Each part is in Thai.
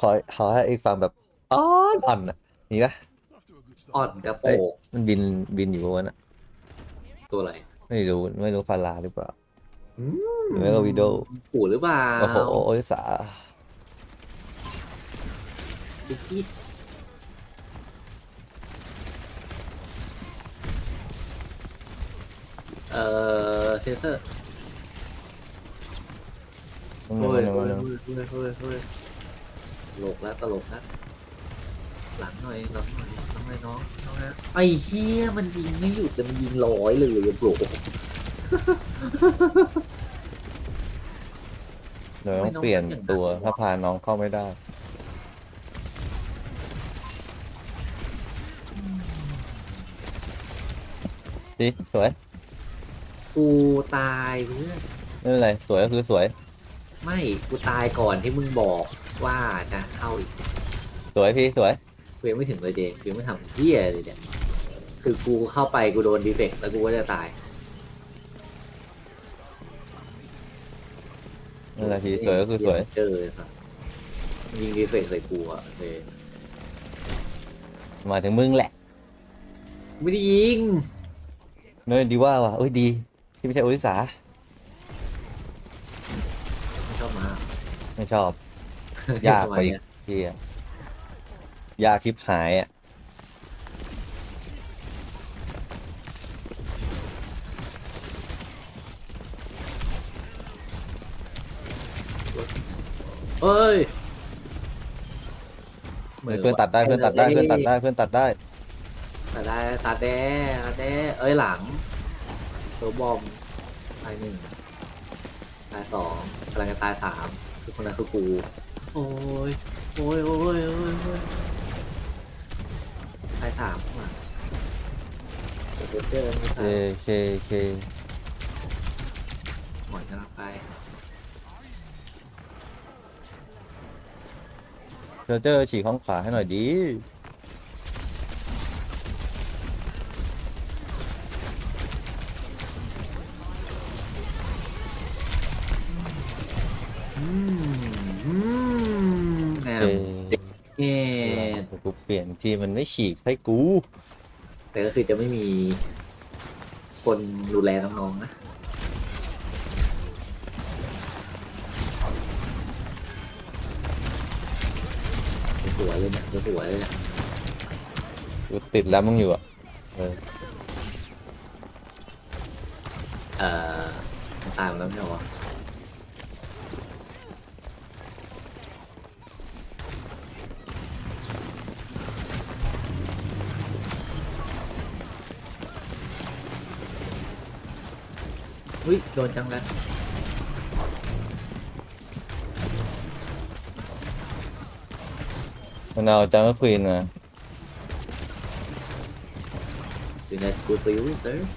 ขอขอให้อีกฝั่งแบบอ่อนอ่อนอะนี่ปะอ่อนกระโปเอ้ยงมันบินบินอยู่วันน่ะตัวอะไรไม่รู้ไม่รู้ฟาลาหรือเปล่าอืหรือไม่ก็วิโดปู่หรือเปล่าโอ้โหโอลิสาอิกิสเอ่อเซนเซอร์มันโอ้มัยนโอ้มันยมันโอ้ยโอ้ยโอ้ยโอ้ยต ลกแล้วตลกแล้วหลังหน่อยหลังหน่อยหลังหน่อยน้องน้องนะไอ้เหี้ยมันยิงไม่หยุดแต่มันยิงร้อยเลยอะโบรเดี๋ยวต้องเปลี่ยนตัวถ้าพาน้องเข้าไม่ได้ดิสวย กูตายเพื่อนไม่เป็นไร สวยก็คือสวย ไม่ กูตายก่อนที่มึงบอก ว่าจะเข้าอีกสวยพี่สวยกูยังไม่ถึงเลยเจกูยังไม่ทำเหี้ยเลยเนี่ยคือกูเข้าไปกูโดนดีเฟกต์แล้วกูก็จะตายนั่นแหละพี่สวยก็คือสวยเจอเลยสัสยิงดีเฟกต์ใส่กูอะโอเคมาถึงมึงแหละ ไม่ได้ยิงเนยดีว่าว่ะเอ้ยดี ที่ไม่ใช่โอลิสาไม่ชอบมา ไม่ชอบ ยากไปอีกทำมเนี่ยพี่อะยากชิบหายอะเฮ้ยเพื่อนตัดได้เพื่อนตัดได้เพื่อนตัดได้เพื่อนตัดได้ตัดได้ตัดแด้ตัดแด้เอ้ยหลังตัวบอมตายหนึ่งตายสองกำลังจะตายสามคือคนนั้นคือกู โอ้ยโอ้ยโอ้ยโอ้ยโอ้ยตายสามว่ะเดี๋ยวเจอกันเคตายเคเคหมอนกำลังไปเจอเจอฉีกข้างขวาให้หน่อยดีอืมอื มแอเอมเอ๊ะกูเปลี่ยนทีมันไม่ฉีกให้กูแต่ก็คือจะไม่มีคนดูแลน้องๆนะสวยเลยเนี่ยสวยเลยเนี่ยกูติดแล้วมึงอยู่อะเออเอ่อมันตายหมดแล้วไม่ใช่เหรอ อุ้ยโดนจังแล้วมันเอาจังก็ควีนมา สินะกูฟิวเซอร์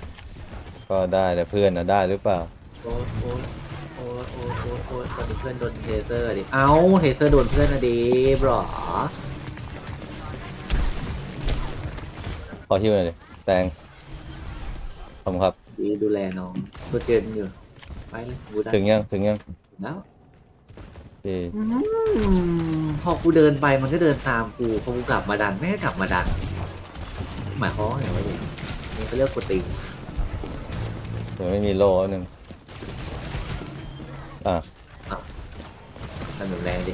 ก็ได้แต่เพื่อนอะได้หรือเปล่า โอ้ยโอ้ยโอ้ยโอ้ยโอ้ยโอ้ยตอนนี้เพื่อนโดนเทเซอร์ดิเอ้าเทเซอร์โดนเพื่อนนะดิบรอขอฮิวหน่อยดิ thanks ขอบคุณครับ ดีดูแลน้องสุดเกินอยู่ไปเลยกูได้ถึงยัง ถึงยังแล้วโอเคอืมพอกูเดินไปมันก็เดินตามกูพอกูกลับมาดันไม่ให้กลับมาดัน หมายความว่าไงวะเนี่ยนี่เขาเรียกกดติงเดี๋ยวไม่มีโล่หนึ่งอะทำแบบแรงดิ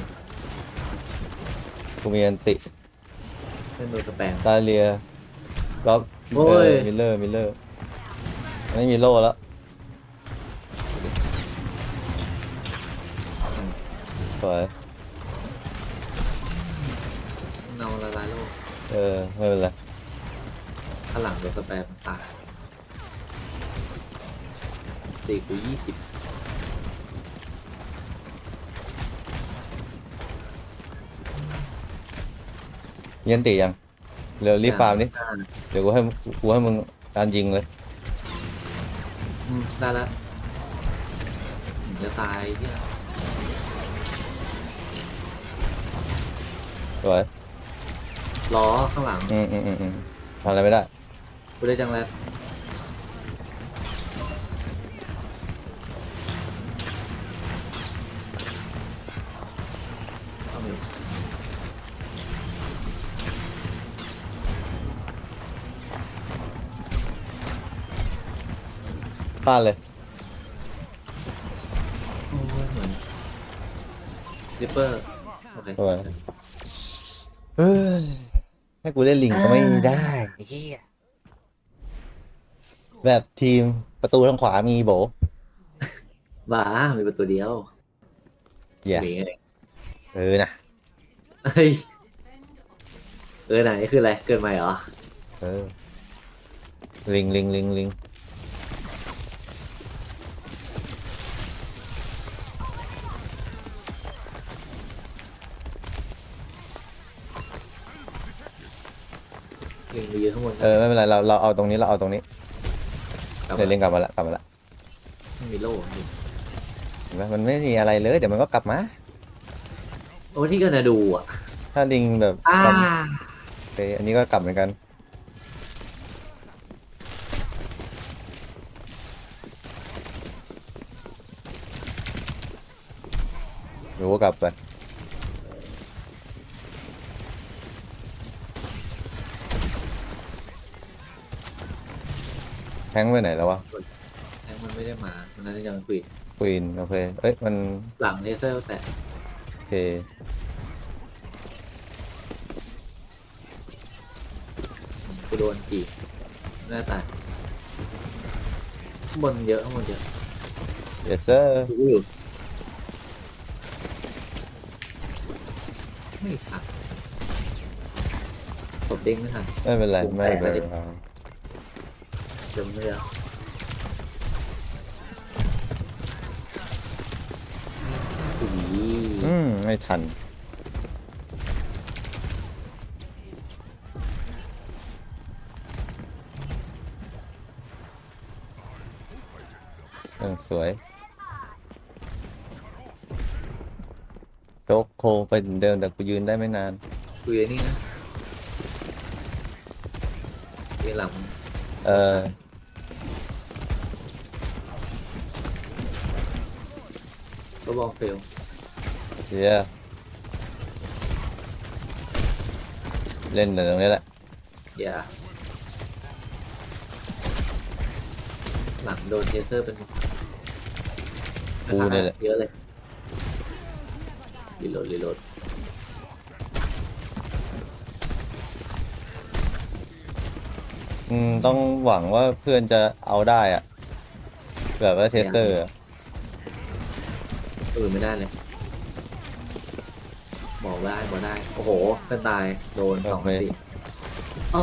กูมีอันติเพื่อนโดนสแปมตาเลียล็อบโอ้ยมิลเลอร์มิลเลอร์ ไม่มีโล่แล้วสวยเงาละลายโลกเออ ไม่เป็นไร ข้างหลังโดนสแปมตายตีกูยี่สิบมีอันติยัง เร็วรีบฟาร์มดิเดี๋ยวกูให้กูให้มึงการยิงเลย อืมได้แล้วจะตายที่สวยล้อข้างหลังอืมอืมอืมอืมทำอะไรไม่ได้ กูได้จังแล้ว ฟาดเลยโอ้ยเหมือนริปเปอร์โอเคสวยเฮ้ยให้กูเล่นลิงก็ไม่ได้ไอ้เฮียแบบทีมประตูทางขวามีโบบ้ามีประตูเดียวเหี้ยหนีไงเออนะเฮ้ยเออไหนนี่คืออะไรเกินใหม่เหรอเออลิงลิงลิงลิง ลิงไปยืนข้างบนเออไม่เป็นไรเราเราเอาตรงนี้เราเอาตรงนี้กลับเดี๋ยวลิมางกลับมาละกลับมาละไม่มีโล่อยู่เห็นไหมมันไม่มีอะไรเลยเดี๋ยวมันก็กลับมา โอ้ที่ก็น่าดูอะถ้าลิงแบบอ่า กลับโอเคอันนี้ก็กลับเหมือนกันรู้ว่ากลับไป งค์ไปไหนแล้ววะแทงมันไม่ได้มา มันน่าจะยังคุยควีนโอเคเอ้ยมันหลังเลเซอร์แต่โอเคกูโดนจีบหน้าตายข้างบนเยอะข้างบนเยอะเยสเซอร์ดูอยู่ไม่ทันศพเด้งไม่ทันไม่เป็นไรผมไม่แปลกเป็นเลยไรเดี๋ยวไม่แล้วสีอืม ไม่ทัน เออสวยโจ๊กโคไปเหมือนเดิมแต่กูยืนได้ไม่นาน คุยไอ้นี่นะเรียนหลัง เออ ก็บอกเฟลเดี๋ยวเล่นแต่ตรงนี้แหละ อย่า หลังโดนเทเซอร์เป็นกูเนี่ยแหละ เยอะเลยรีโหลดรีโหลดอืมต้องหวังว่าเพื่อนจะเอาได้อะแบบว่าเทสเตอร์อะเออไม่ได้เลยบอกได้บอกได้ โอ้โหเพื่อนตาย โดนสองสี่โอ้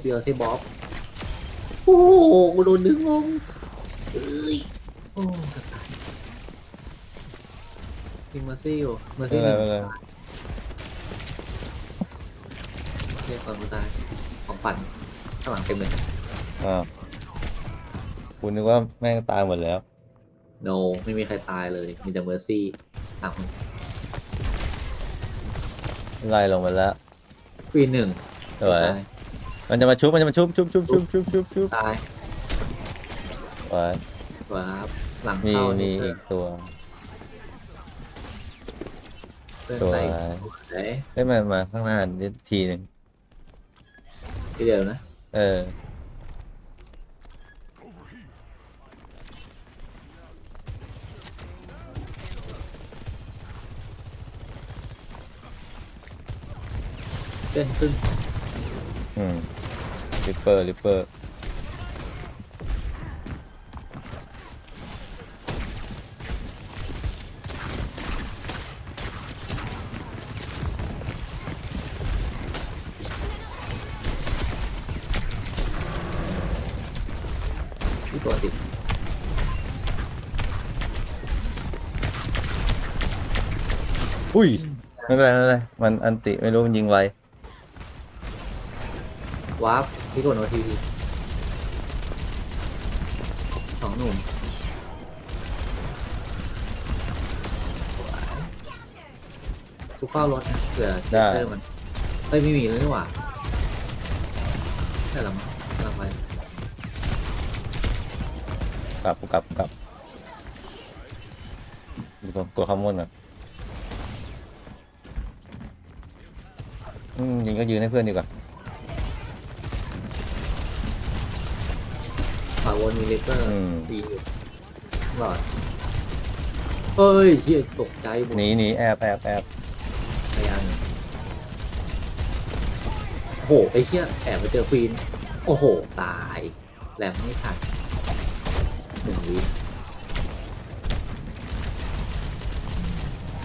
เบียร์ซีบ๊อบ โอ้โหกูโดนดึงลงเอ้ย โอ้เกือบตายยิงมาซี่อยู่มาไม่ซี่เป็นหไรนึ่งไม่เป็นไรเรียกก่อนกูตาย ของปั่นข้างหลังเต็มเลยอ่าวคุณนึกว่าแม่งตายหมดแล้ว โนไม่มีใครตายเลย มีแต่เมอร์ซี่สามคนไล่ลงมาแล้วควีนหนึ่งสวยตายมันจะมาชุบมันจะมาชุบชุบชุบชุบชุบชุบชุบตายสวยว้าบหลังมีเข้ามีนี่อีกตัวเพื่อนสวยตายไหนได้มามาข้างหน้านิดทีหนึ่งทีเดียวนะ เออ เพื่อนครึ่งอืมริปเปอร์ริปเปอร์ที่ตัวติดอุ้ยไม่เป็นไรไม่เป็นไรมันอันติไม่รู้มันยิงไว วาร์ปที่กดโอทีพีสองหนุ่มทุกข้าวรถนะเผื่อเจได้เตอร์มันเฮ้ยไม่มีเลยนี่หว่าใช่หรอมั้งกำลังไปกลับกูกลับกูกลับดูตัวตัวข้ามมนอะอืมยิงก็ยืนให้เพื่อนดีกว่า มา วนมีเลเตอร์อืมดีอยู่หลอดเฮ้ยเชี่ยตกใจหมดหนีหนีแอบแอบแอบพยายามโอ้โหไอ้เชี่ยแอบไปเจอควีนโอ้โห ตายแหลมไม่ทันหนึ่งวิ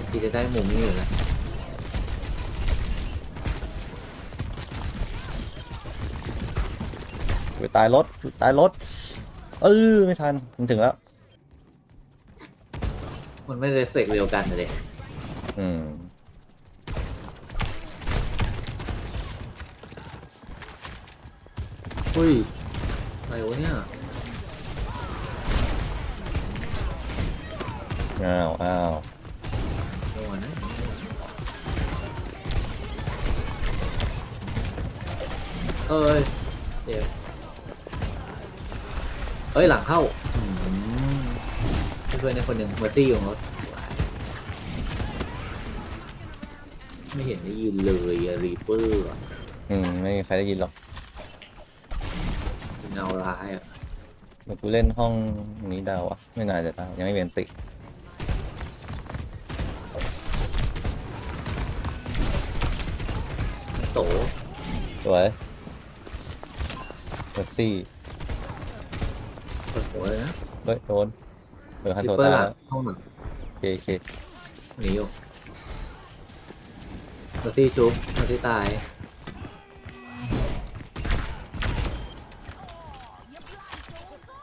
ที่จะได้มุมนี้อยู่แล้วไปตายรถตายรถ เออไม่ทันมันถึงแล้ว มันไม่ได้เสกเร็วกันเลยอืมเฮ้ยอะไรวะเนี่ยอ้าวอ้าวโดนนะเอ้ยเดี๋ยว เอ้ยหลังเข้าอืมช่วยในคนหนึ่งเมอร์ซี่ของรถไม่เห็นได้ยินเลยอะรีเปอร์อะอืมไม่มีใครได้ยินหรอกเงาร้ายอะเดี๋ยวกูเล่นห้องนี้ดาวอะไม่น่าจะดาวยังไม่เป็นติ โตสวยเมอร์ซี่ เปิดหัวเลยนะเฮ้ยโดนเออฮันรีโตเปอตาร์หลัแล้งวห้องหนึ่งโอเคโอเคหนีอยู่เมอร์ซี่ชุบเมอร์ซี่ตาย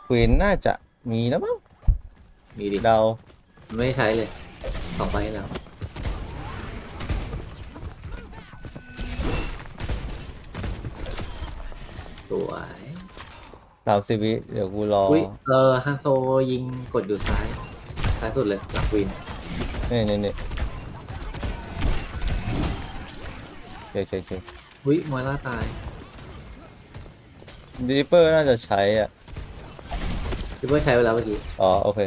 ควีนน่าจะมีแล้วมั้งมีดิ เดามันไม่ใช้เลยสองไปให้แล้วสวยสามสิบวิเดี๋ยวกูรออุ้ยเออฮันโซยิงกดอยู่ซ้ายซ้ายสุดเลยหลักวินนี่นี่นี่โอเคโอเคโอเคอุ้ยมอยล่าตายดิปเปอร์น่าจะใช้อะคิดว่าใช้ไปแล้วเมื่อกี้อ๋อโอเค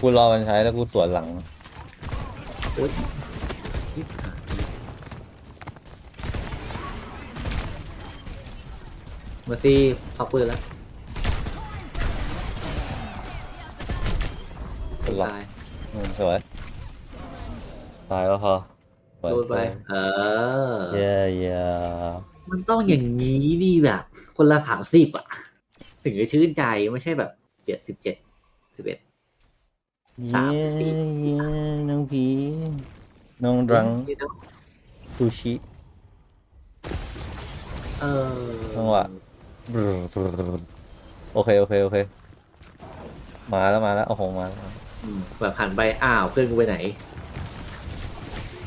กูรอมันใช้แล้วกูสวนหลังอุ้ยชิบหาย เมอร์ซี่พักปืนแล้วสวนหลังตายอืมสวยตายแล้วพอสวยโดนไปเออ เย้เย้มันต้องอย่างนี้ดิแบบ คนละสามสิบอะ ถึงจะชื่นใจไม่ใช่แบบเจ็ดสิบเจ็ดสิบเอ็ด สามสิบ เย้น้องพีน้องรังซูชิ เออจังหวะ โอเค โอเค โอเค มาแล้วมาแล้ว โอ้โห มาแล้ว อืมแบบหันไปอ้าวเพื่อนกูไปไหน